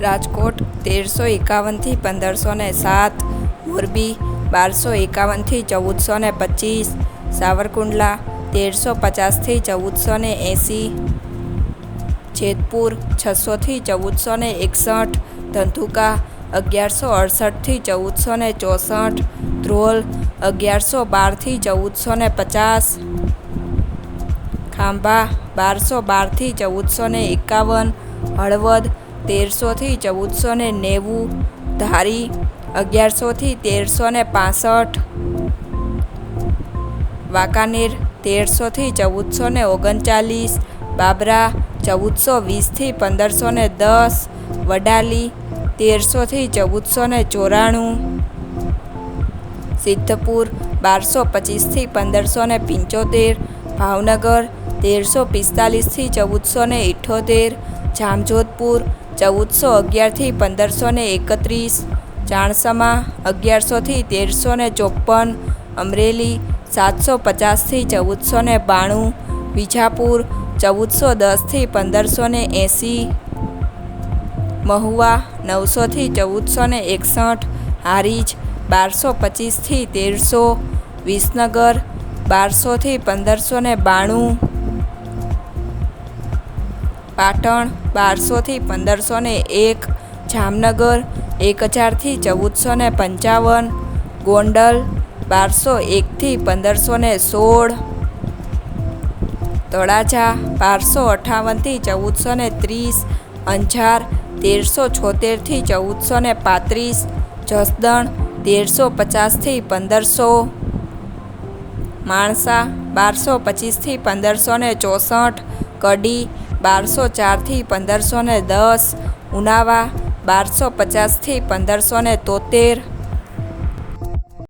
રાજકોટ તેરસો એકાવનથી પંદરસો ને સાત, મોરબી બારસો એકાવનથી ચૌદસો ને પચીસ, સાવરકુંડલા તેરસો પચાસથી ચૌદસો ને એંસી, જેતપુર છસોથી ચૌદસો ને એકસઠ, ધંધુકા અગિયારસો અડસઠથી ચૌદસો ને ચોસઠ, ધ્રોલ અગિયારસો બારથી ચૌદસો ને પચાસ, ખાંભા બારસો બારથી ચૌદસો ને એકાવન, હળવદ તેરસોથી ચૌદસો ને નેવું, ધારી અગિયારસોથી તેરસો ને પાસઠ. વાંકાનેર તેરસોથી ચૌદસો ને ઓગણચાલીસ, બાબરા ચૌદસો વીસથી પંદરસો ને દસ, વડાલી તેરસોથી ચૌદસો ને ચોરાણું. સિદ્ધપુર બારસો પચીસથી પંદરસો ને પંચોતેર, ભાવનગર તેરસો પિસ્તાલીસથી ચૌદસો ને ઇઠ્ઠોતેર જામજોધપુર ચૌદસો અગિયારથી પંદરસો ને એકત્રીસ, ચાણસમા અગિયારસોથી તેરસો ને ચોપન અમરેલી સાતસો પચાસથી ચૌદસો ને બાણું, વિજાપુર ચૌદસો દસથી પંદરસો ને એંસી, મહુવા નવસોથી ચૌદસો ને એકસઠ, હારીજ બારસો પચીસથી તેરસો, વિસનગર બારસોથી પંદરસો ને બાણું, પાટણ બારસોથી પંદરસો ને એક, જામનગર એક હજારથી ચૌદસો ને પંચાવન, ગોંડલ બારસો એકથી પંદરસો ને સોળ, તળાજા બારસો અઠાવનથી ચૌદસો ને ત્રીસ, અંજાર તેરસો છોતેરથી ચૌદસો ને પાંત્રીસ, જસદણ તેરસો પચાસથી પંદરસો, માણસા બારસો પચીસથી પંદરસો ને ચોસઠ, કડી બારસો ચારથી પંદરસો ને દસ ઉનાવા બારસો પચાસથી પંદરસો ને તોતેર